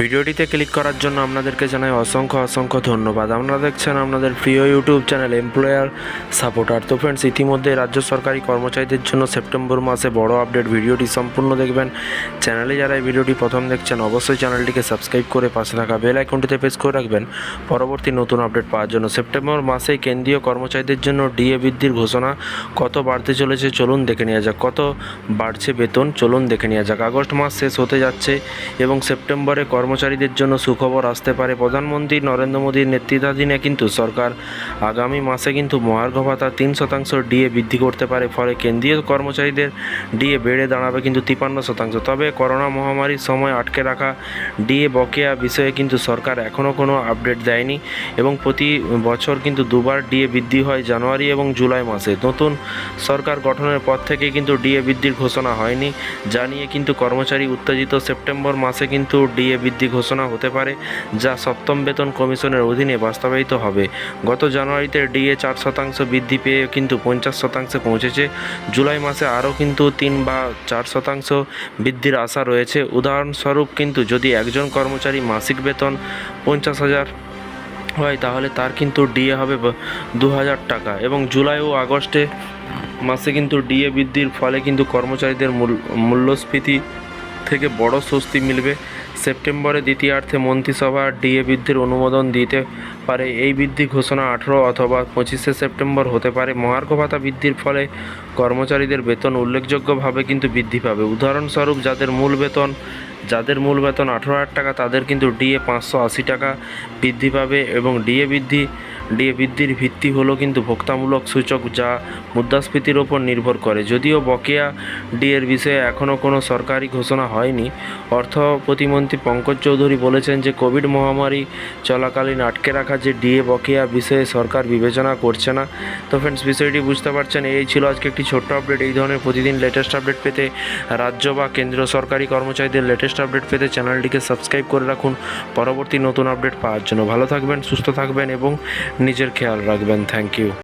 ভিডিওটিতে ক্লিক করার জন্য আপনাদেরকে জানাই অসংখ্য অসংখ্য ধন্যবাদ। আপনারা দেখছেন আপনাদের প্রিয় ইউটিউব চ্যানেল এমপ্লয়ার সাপোর্টার। তো ফ্রেন্ডস ইতিমধ্যে রাজ্য সরকারি কর্মচারীদের জন্য সেপ্টেম্বর মাসে বড় আপডেট ভিডিওটি সম্পূর্ণ দেখবেন। চ্যানেলে যারা এই ভিডিওটি প্রথম দেখছেন, অবশ্যই চ্যানেলটিকে সাবস্ক্রাইব করে পাশে থাকা বেল আইকনটিতে প্রেস করে রাখবেন। পরবর্তী নতুন আপডেট পাওয়ার জন্য সেপ্টেম্বর মাসে কেন্দ্রীয় কর্মচারীদের জন্য ডিএ বৃদ্ধির ঘোষণা কত বাড়তে চলেছে চলুন দেখে নেওয়া যাক। কত বাড়ছে বেতন চলুন দেখে নেওয়া যাক। আগস্ট মাস শেষ হতে যাচ্ছে এবং সেপ্টেম্বরে কর্মচারীদের জন্য সুখবর আসতে পারে। প্রধানমন্ত্রী নরেন্দ্র মোদীর নেতৃত্বাধীনে কিন্তু সরকার আগামী মাসে কিন্তু মহার্ঘ ভাতা তিন শতাংশ ডিএ বৃদ্ধি করতে পারে। ফলে কেন্দ্রীয় কর্মচারীদের ডিএ বেড়ে দাঁড়াবে কিন্তু তিপান্ন শতাংশ। তবে করোনা মহামারীর সময় আটকে রাখা ডিএ বকেয়া বিষয়ে কিন্তু সরকার এখনও কোনো আপডেট দেয়নি এবং প্রতি বছর কিন্তু দুবার ডিএ বৃদ্ধি হয় জানুয়ারি এবং জুলাই মাসে। নতুন সরকার গঠনের পর থেকে কিন্তু ডিএ বৃদ্ধির ঘোষণা হয়নি। যা নিয়ে কিন্তু কর্মচারী উত্তেজিত সেপ্টেম্বর মাসে কিন্তু ডিএ বৃদ্ধি ঘোষণা হতে পারে, যা সপ্তম বেতন কমিশনের অধীনে বাস্তবায়িত হবে। গত জানুয়ারিতে ডিএ চার শতাংশ বৃদ্ধি পেয়ে কিন্তু পঞ্চাশ শতাংশে পৌঁছেছে। জুলাই মাসে আরও কিন্তু তিন বা চার শতাংশ বৃদ্ধির আশা রয়েছে। উদাহরণস্বরূপ কিন্তু যদি একজন কর্মচারী মাসিক বেতন পঞ্চাশ হাজার হয়, তাহলে তার কিন্তু ডিএ হবে দু হাজার টাকা এবং জুলাই ও আগস্টে মাসে কিন্তু ডিএ বৃদ্ধির ফলে কিন্তু কর্মচারীদের মূল- মূল্যস্ফীতি থেকে বড় স্বস্তি মিলবে। সেপ্টেম্বরে দ্বিতীয়ার্থে মন্ত্রিসভা ডিএ বৃদ্ধির অনুমোদন দিতে পারে এই বৃদ্ধি ঘোষণা আঠেরো অথবা পঁচিশে সেপ্টেম্বর হতে পারে। মহার্ঘ ভাতা বৃদ্ধির ফলে কর্মচারীদের বেতন উল্লেখযোগ্যভাবে কিন্তু বৃদ্ধি পাবে। উদাহরণস্বরূপ, যাদের মূল বেতন, যাদের মূল বেতন আঠেরো হাজার টাকা, তাদের কিন্তু ডিএ পাঁচশো আশি টাকা বৃদ্ধি পাবে এবং ডিএ বৃদ্ধি ডিএ বৃদ্ধির ভিত্তি হলো কিন্তু ভোক্তামূলক সূচক যা মুদ্রাস্ফীতির ওপর নির্ভর করে। যদিও বকেয়া ডিএর বিষয়ে এখনও কোনো সরকারি ঘোষণা হয়নি, অর্থ প্রতিমন্ত্রী পঙ্কজ চৌধুরী বলেছেন যে কোভিড মহামারী চলাকালীন আটকে রাখা যে ডিএ বকেয়া বিষয়ে সরকার বিবেচনা করছে না, তো ফ্রেন্ডস বিষয়টি বুঝতে পারছেন, এই ছিল আজকে একটি ছোট্ট আপডেট এই ধরনের প্রতিদিন লেটেস্ট আপডেট পেতে রাজ্য বা কেন্দ্রীয় সরকারি কর্মচারীদের লেটেস্ট আপডেট পেতে চ্যানেলটিকে সাবস্ক্রাইব করে রাখুন। পরবর্তী নতুন আপডেট পাওয়ার জন্য ভালো থাকবেন, সুস্থ থাকবেন এবং নিজের খেয়াল রাখবেন থ্যাংক ইউ